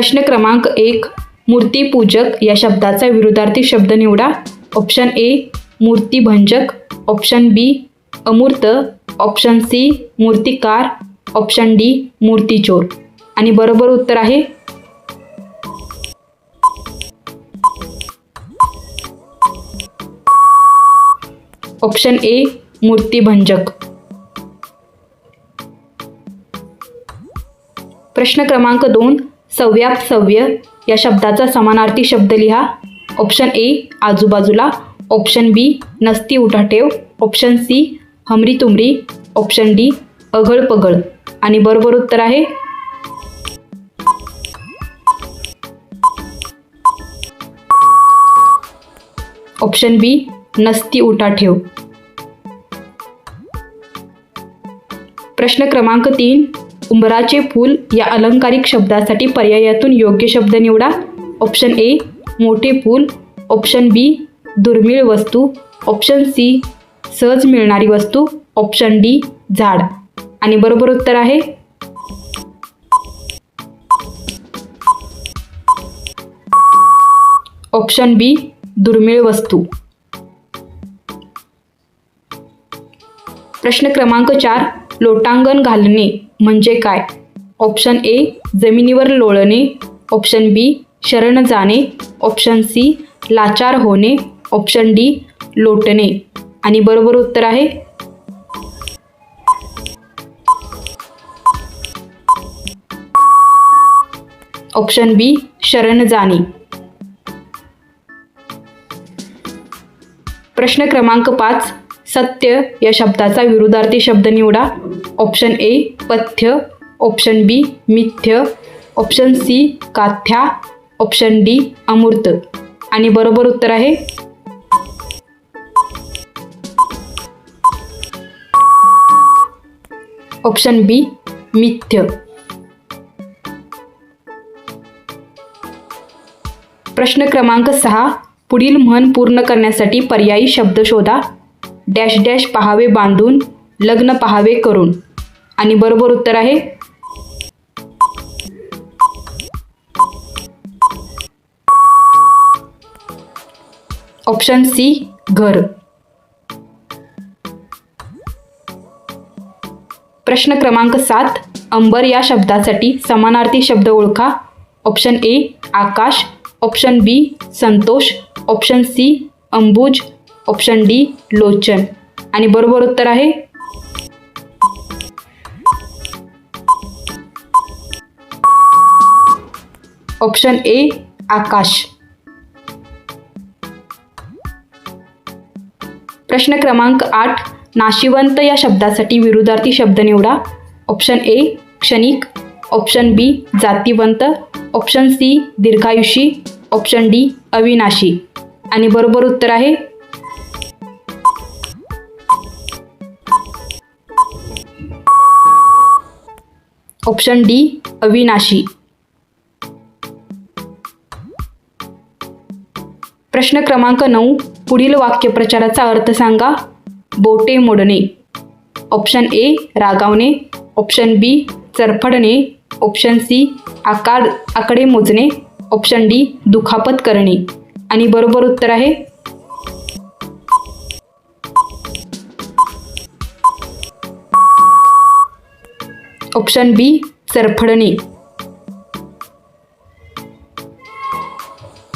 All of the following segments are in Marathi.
प्रश्न क्रमांक एक मूर्तीपूजक या शब्दाचा विरुद्धार्थी शब्द निवडा. ऑप्शन ए मूर्तीभंजक. ऑप्शन बी अमूर्त. ऑप्शन सी मूर्तिकार. ऑप्शन डी मूर्तीचोर. आणि बरोबर उत्तर आहे? ऑप्शन ए मूर्तिभंजक. प्रश्न क्रमांक दोन सव्याप सव्य या शब्दाचा समानार्थी शब्द लिहा. ऑप्शन ए आजूबाजूला. ऑप्शन बी नसती उठाठेव ऑप्शन सी हमरी तुमरी. ऑप्शन डी अघळ पगळ. आणि बरोबर उत्तर आहे? ऑप्शन बी नसती उठाठेव प्रश्न क्रमांक तीन उंबराचे फूल या अलंकारिक शब्दासाठी पर्यायातून योग्य शब्द निवडा. ऑप्शन ए मोठे फूल. ऑप्शन बी दुर्मिळ वस्तू. ऑप्शन सी सहज मिळणारी वस्तू. ऑप्शन डी झाड. आणि बरोबर उत्तर आहे? ऑप्शन बी दुर्मिळ वस्तू. प्रश्न क्रमांक चार लोटांगण घालणे म्हणजे काय? ऑप्शन ए जमिनीवर लोळणे. ऑप्शन बी शरण जाणे. ऑप्शन सी लाचार होणे. ऑप्शन डी लोटणे. आणि बरोबर उत्तर आहे? ऑप्शन बी शरण जाणे. प्रश्न क्रमांक पाच सत्य या शब्दाचा विरुद्धार्थी शब्द निवडा. ऑप्शन ए पथ्य. ऑप्शन बी मिथ्य. ऑप्शन सी काथ्या. ऑप्शन डी अमूर्त. आणि बरोबर उत्तर आहे? ऑप्शन बी मिथ्य. प्रश्न क्रमांक सहा. पुढील म्हण पूर्ण करण्यासाठी पर्यायी शब्द शोधा. डॅश डॅश पहावे बांधून लग्न पहावे करून. आणि बरोबर उत्तर आहे? ऑप्शन सी घर. प्रश्न क्रमांक सात अंबर या शब्दासाठी समानार्थी शब्द ओळखा. ऑप्शन ए आकाश. ऑप्शन बी संतोष. ऑप्शन सी अंबुज. ऑप्शन डी लोचन. आणि बरोबर उत्तर आहे? ऑप्शन ए आकाश. प्रश्न क्रमांक आठ नाशिवंत या शब्दासाठी विरुद्धार्थी शब्द निवडा. ऑप्शन ए क्षणिक. ऑप्शन बी जातीवंत. ऑप्शन सी दीर्घायुषी. ऑप्शन डी अविनाशी. आणि बरोबर उत्तर आहे? ऑप्शन डी अविनाशी. प्रश्न क्रमांक नऊ पुढील वाक्यप्रचाराचा अर्थ सांगा. बोटे मोडणे. ऑप्शन ए रागावणे. ऑप्शन बी चरफडणे. ऑप्शन सी आकार आकडे मोजणे. ऑप्शन डी दुखापत करणे. आणि बरोबर उत्तर आहे ऑप्शन बी चरफडणे.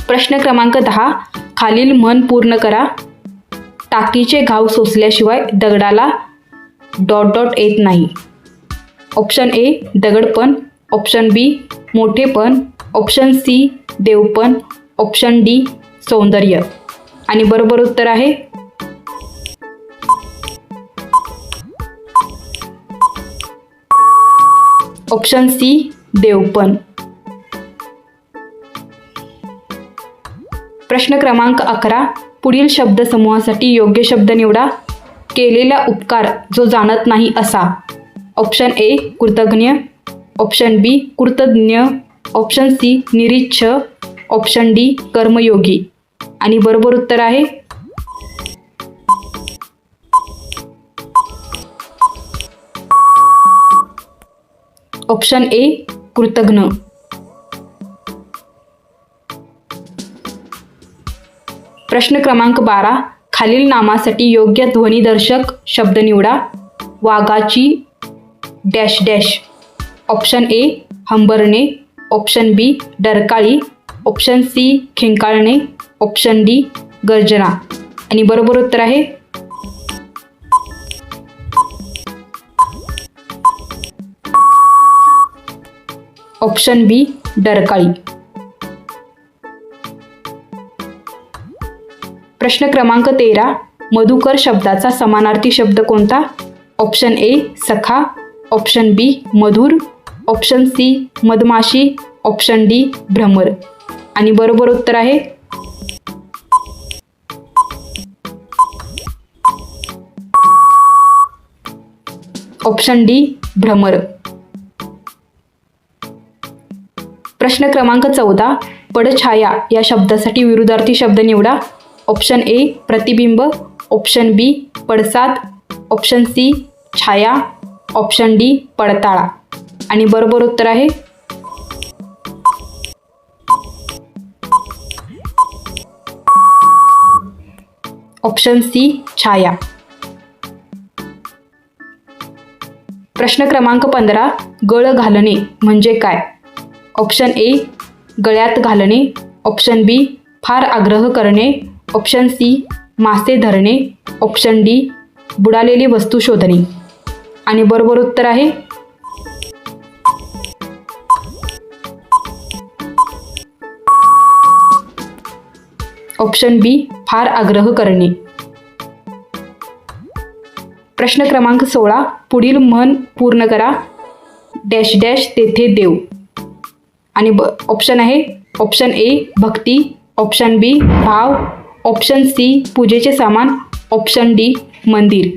प्रश्न क्रमांक दहा खालील म्हण पूर्ण करा. टाकीचे घाव सोसल्याशिवाय दगडाला डॉट डॉट येत नाही. ऑप्शन ए दगडपण ऑप्शन बी मोठेपण ऑप्शन सी देवपण ऑप्शन डी सौंदर्य. आणि बरोबर उत्तर आहे ऑप्शन सी देवपण. प्रश्न क्रमांक अकरा पुढील शब्दसमूहासाठी योग्य शब्द निवडा. केलेला उपकार जो जाणत नाही असा. ऑप्शन ए कृतज्ञ. ऑप्शन बी कृतज्ञ. ऑप्शन सी निरीच्छ. ऑप्शन डी कर्मयोगी. आणि बरोबर उत्तर आहे ऑप्शन ए कृतघ्न प्रश्न क्रमांक बारा खालील नामासाठी योग्य ध्वनिदर्शक शब्द निवडा. वाघाची डॅश डॅश. ऑप्शन ए हंबरणे. ऑप्शन बी डरकाळी. ऑप्शन सी खिंकाळणे. ऑप्शन डी गर्जना. आणि बरोबर उत्तर आहे ऑप्शन बी डरकाळी. प्रश्न क्रमांक तेरा मधुकर शब्दाचा समानार्थी शब्द कोणता? ऑप्शन ए सखा. ऑप्शन बी मधुर. ऑप्शन सी मधमाशी. ऑप्शन डी भ्रमर. आणि बरोबर उत्तर आहे? ऑप्शन डी भ्रमर. प्रश्न क्रमांक चौदा पडछाया या शब्दासाठी विरुद्धार्थी शब्द निवडा. ऑप्शन ए प्रतिबिंब. ऑप्शन बी पडसाद. ऑप्शन सी छाया. ऑप्शन डी पडताळा. आणि बरोबर उत्तर आहे? ऑप्शन सी छाया. प्रश्न क्रमांक पंधरा गळ घालणे म्हणजे काय? ऑप्शन ए गळ्यात घालणे. ऑप्शन बी फार आग्रह करणे. ऑप्शन सी मासे धरणे. ऑप्शन डी बुडालेली वस्तू शोधणे. आणि बरोबर उत्तर आहे? ऑप्शन बी फार आग्रह करणे. प्रश्न क्रमांक सोळा पुढील म्हण पूर्ण करा. डॅश डॅश तेथे देव. आणि ब ऑप्शन आहे ऑप्शन ए भक्ती ऑप्शन बी भाव ऑप्शन सी पूजेचे सामान ऑप्शन डी मंदिर.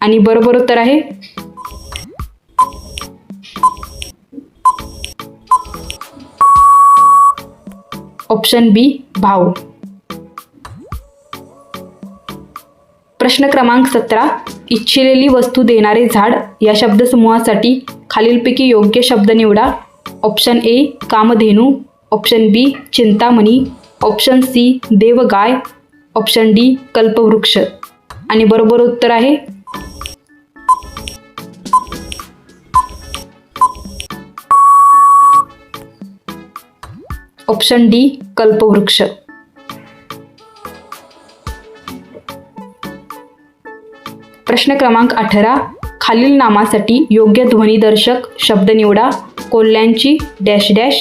आणि बरोबर उत्तर आहे? ऑप्शन बी भाव. प्रश्न क्रमांक सतरा इच्छिलेली वस्तू देणारे झाड या शब्दसमूहासाठी खालीलपैकी योग्य शब्द निवडा. ऑप्शन ए कामधेनू ऑप्शन बी चिंतामणी ऑप्शन सी देवगाय ऑप्शन डी कल्पवृक्ष आणि बरोबर उत्तर आहे? ऑप्शन डी कल्पवृक्ष प्रश्न क्रमांक अठरा. खालील नामासाठी योग्य ध्वनिदर्शक शब्द निवडा. कोल्ह्यांची डॅश डॅश.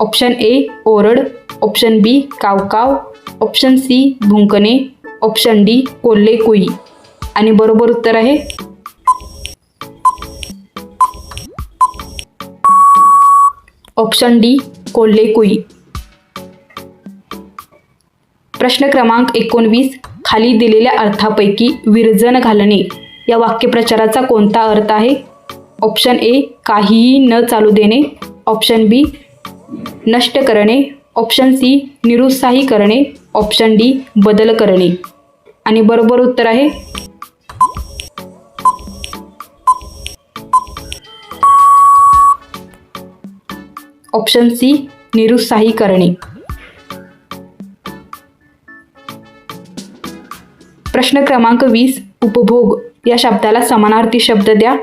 ऑप्शन ए ओरड. ऑप्शन बी कावकाव. ऑप्शन सी भुंकणे. ऑप्शन डी कोल्हे कुई आणि बरोबर उत्तर आहे? ऑप्शन डी कोल्हे कुई प्रश्न क्रमांक एकोणवीस. खाली दिलेल्या अर्थापैकी विरजन घालणे. या वाक्यप्रचाराचा कोणता अर्थ आहे? ऑप्शन ए काहीही न चालू देणे. ऑप्शन बी नष्ट करणे. ऑप्शन सी निरुत्साही करणे. ऑप्शन डी बदल करणे. आणि बरोबर उत्तर आहे? ऑप्शन सी निरुत्साही करणे. प्रश्न क्रमांक वीस उपभोग. या शब्दाला समानार्थी शब्द द्या.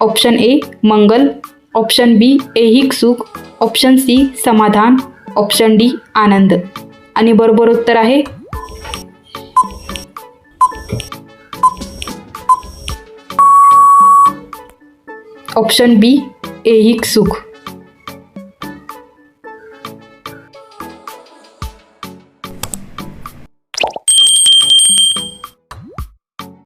Option A Mangal. Option B ऐहिक सुख. ऑप्शन सी समाधान. ऑप्शन डी आनंद. आणि बरोबर उत्तर आहे? ऑप्शन बी ऐहिक सुख.